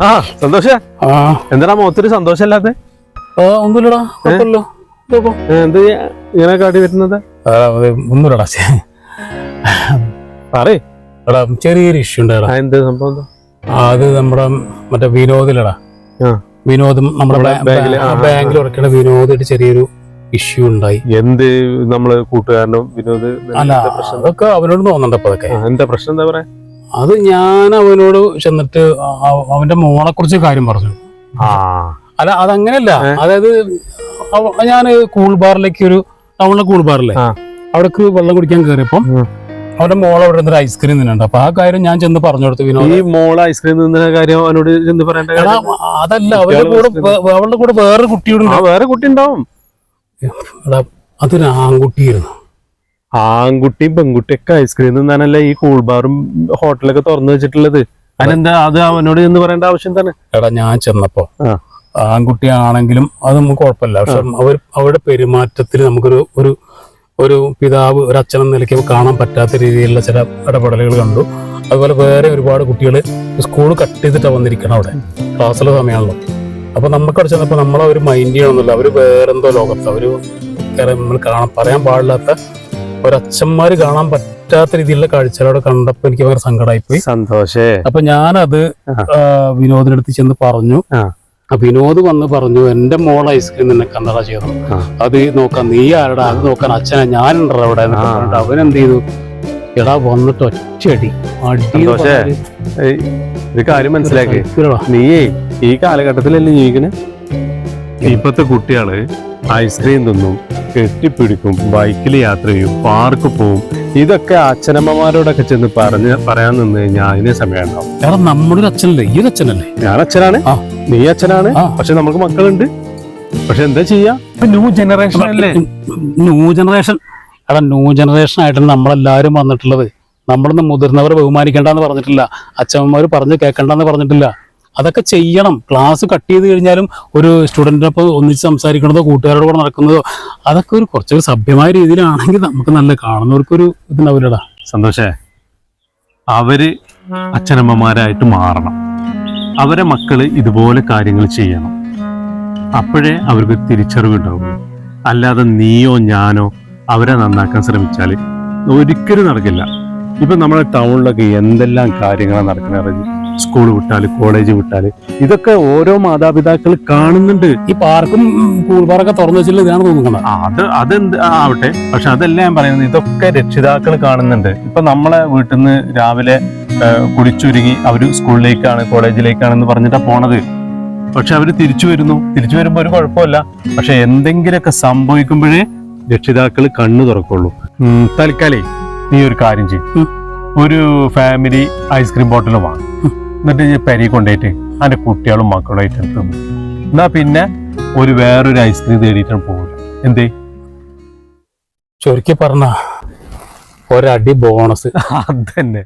ആ സന്തോഷ. ആ. എന്താ മുഖത്തൊരു സന്തോഷമല്ലാത്ത? ആ, ഒന്നുമില്ലടാ. എന്ത് ഇങ്ങനെ കാട്ടി വരുന്നത്? ആ, അത് ഒന്നുമില്ലടാ. ശ്ശെ. എടാ ചെറിയൊരു ഇഷ്യൂ ഉണ്ടാടാ. എന്ത് സംഭവം? അത് നമ്മുടെ മറ്റേ വിനോദിലടാ. വിനോദം നമ്മുടെ ബാങ്കിൽ ഉറക്കണ വിനോദായിട്ട് ചെറിയൊരു ഇഷ്യൂ ഉണ്ടായി. എന്ത് നമ്മൾ കൂട്ടുകാരനും വിനോദ് അല്ല അതൊക്കെ അവനോട് തോന്നണ്ടപ്പോ അതൊക്കെ. എന്താ പ്രശ്നം എന്താ പറയാ? അത് ഞാൻ അവനോട് ചെന്നിട്ട് അവന്റെ മോളെ കുറിച്ച് കാര്യം പറഞ്ഞു. അല്ല അതങ്ങനെയല്ല അതായത് ഞാൻ കൂൾ ബാറിലേക്ക് ഒരു ടൗണിലെ കൂൾ ബാറിലെ. അവിടേക്ക് വെള്ളം കുടിക്കാൻ കയറിയപ്പം അവന്റെ മോൾ അവിടെ നിന്നൊരു ഐസ്ക്രീം തിന്നുണ്ട് അപ്പൊ ആ കാര്യം ഞാൻ ചെന്ന് പറഞ്ഞു കൊടുത്തു ഈ മോൾ ഐസ്ക്രീം തിന്നുന്ന കാര്യം അവനോട് ചെന്ന് പറയണ്ട അതല്ല അവരുടെ കൂടെ അവളുടെ കൂടെ വേറെ കുട്ടിയുണ്ട്. വേറെ കുട്ടി ഉണ്ടാവും. അതൊരു ആൺകുട്ടിയായിരുന്നു. ആൺകുട്ടിയും പെൺകുട്ടിയൊക്കെ ഐസ്ക്രീം തിന്നാനല്ലേ ഈ കൂൾ ബാറും ഹോട്ടലൊക്കെ തുറന്നു വെച്ചിട്ടുള്ളത്? അതിനെന്താ അത് അവനോട് എന്ന് പറയേണ്ട ആവശ്യം തന്നെ എടാ ഞാൻ ചെന്നപ്പോ ആൺകുട്ടി ആണെങ്കിലും അത് നമുക്ക് കുഴപ്പമില്ല. പക്ഷെ അവർ അവരുടെ പെരുമാറ്റത്തിൽ നമുക്കൊരു ഒരു ഒരു പിതാവ് ഒരു അച്ഛനെന്ന നിലയ്ക്ക് കാണാൻ പറ്റാത്ത രീതിയിലുള്ള ചില ഇടപെടലുകൾ കണ്ടു. അതുപോലെ വേറെ ഒരുപാട് കുട്ടികൾ സ്കൂൾ കട്ട് ചെയ്തിട്ടാണ് വന്നിരിക്കണം അവിടെ ക്ലാസ്സിലെ സമയമാണല്ലോ അപ്പൊ നമുക്ക് അവിടെ ചെന്നപ്പോൾ നമ്മളെ ഒരു മൈൻഡ് ചെയ്യണമെന്നില്ല അവർ വേറെന്തോ ലോകത്ത് അവർ നമ്മൾ കാണാൻ പറയാൻ പാടില്ലാത്ത ഒരച്ഛന്മാര് കാണാൻ പറ്റാത്ത രീതിയിലുള്ള കാഴ്ചകളോട് കണ്ടപ്പോ എനിക്ക് വേറെ സങ്കടമായി പോയി സന്തോഷേ. അപ്പൊ ഞാനത് വിനോദിനടുത്ത് ചെന്ന് പറഞ്ഞു. വിനോദ് വന്ന് പറഞ്ഞു എന്റെ മോൾ ഐസ്ക്രീം നിന്നെ കന്നഡ ചെയ്തു. അത് നോക്കാൻ നീ ആരടാ? അത് നോക്കാൻ അച്ഛനാ ഞാനുണ്ടോ അവിടെ. അവൻ എന്ത് ചെയ്തു? എടാ വന്നിട്ട് ഒറ്റയടി. ഒരു കാര്യം മനസ്സിലാക്കി. നീയേ ഈ കാലഘട്ടത്തിലല്ലേ ജീവിക്കണേ? ഇപ്പത്തെ കുട്ടികൾ ഐസ്ക്രീം തിന്നും കെട്ടിപ്പിടിക്കും ബൈക്കിൽ യാത്ര ചെയ്യും പാർക്ക് പോവും. ഇതൊക്കെ അച്ഛനമ്മമാരോടൊക്കെ ചെന്ന് പറഞ്ഞ് പറയാൻ നിന്ന് കഴിഞ്ഞാൽ അതിന് സമയം ഉണ്ടാവും നമ്മുടെ ഒരു അച്ഛനല്ലേ? ഈ ഒരു അച്ഛനല്ലേ? ഞാൻ അച്ഛനാണ്. നീ അച്ഛനാണ്. പക്ഷെ നമുക്ക് മക്കളുണ്ട്. പക്ഷെ എന്താ ചെയ്യാ? ന്യൂ ജനറേഷൻ അല്ലേ? New generation. എടാ ന്യൂ ജനറേഷൻ ആയിട്ടാണ് നമ്മളെല്ലാവരും വന്നിട്ടുള്ളത്. നമ്മളൊന്നും മുതിർന്നവരെ ബഹുമാനിക്കേണ്ടെന്ന് പറഞ്ഞിട്ടില്ല. അച്ഛനമ്മമാർ പറഞ്ഞ് കേൾക്കണ്ടെന്ന് പറഞ്ഞിട്ടില്ല. അതൊക്കെ ചെയ്യണം. ക്ലാസ് കട്ട് ചെയ്ത് കഴിഞ്ഞാലും ഒരു സ്റ്റുഡന്റിനൊപ്പം ഒന്നിച്ച് സംസാരിക്കണതോ കൂട്ടുകാരോട് കൂടെ നടക്കുന്നതോ അതൊക്കെ ഒരു കുറച്ചൊരു സഭ്യമായ രീതിയിലാണെങ്കിൽ നമുക്ക് നല്ല കാണുന്നവർക്കൊരു ഇതുണ്ടാവില്ലടാ. സന്തോഷേ. അവർ അച്ഛനമ്മമാരായിട്ട് മാറണം. അവരെ മക്കൾ ഇതുപോലെ കാര്യങ്ങൾ ചെയ്യണം. അപ്പോഴേ അവർക്ക് തിരിച്ചറിവ് ഉണ്ടാവുള്ളൂ അല്ലാതെ നീയോ ഞാനോ അവരെ നന്നാക്കാൻ ശ്രമിച്ചാൽ ഒരിക്കലും നടക്കില്ല. ഇപ്പൊ നമ്മുടെ ടൗണിലൊക്കെ എന്തെല്ലാം കാര്യങ്ങളാണ് നടക്കുന്നത് സ്കൂൾ വിട്ടാൽ കോളേജ് വിട്ടാൽ ഇതൊക്കെ ഓരോ മാതാപിതാക്കൾ കാണുന്നുണ്ട്. ഈ പാർക്കും കൂൾ പാർക്കൊക്കെ തുറന്നു വെച്ചില്ല ഇതാണ് തോന്നുന്നത് അത് അതെന്ത് ആവട്ടെ. പക്ഷെ അതല്ല ഞാൻ പറയുന്നത് ഇതൊക്കെ രക്ഷിതാക്കൾ കാണുന്നുണ്ട്. ഇപ്പൊ നമ്മളെ വീട്ടിൽ നിന്ന് രാവിലെ കുടിച്ചുരുങ്ങി കുളിച്ചൊരുങ്ങി അവർ സ്കൂളിലേക്കാണ് കോളേജിലേക്കാണെന്ന് പറഞ്ഞിട്ടാ പോണത്. പക്ഷെ അവർ തിരിച്ചു വരുന്നു. തിരിച്ചു വരുമ്പോ ഒരു കുഴപ്പമില്ല. പക്ഷെ എന്തെങ്കിലുമൊക്കെ സംഭവിക്കുമ്പോഴേ രക്ഷിതാക്കൾ കണ്ണു തുറക്കുള്ളൂ. തൽക്കാലേ. നീ ഒരു കാര്യം ചെയ്യും. ഒരു ഫാമിലി ഐസ്ക്രീം ബോട്ടിൽ വാങ്ങും എന്നിട്ട് ഈ പെരി കൊണ്ടുപോയിട്ട് അതിന്റെ കുട്ടികളും മക്കളും ആയിട്ട് തിന്നു എന്നാ പിന്നെ ഒരു വേറൊരു ഐസ്ക്രീം തേടിയിട്ടാണ് പോകില്ല എന്തേ? ചുരുക്കി പറഞ്ഞ ഒരടി ബോണസ്. അതന്നെ.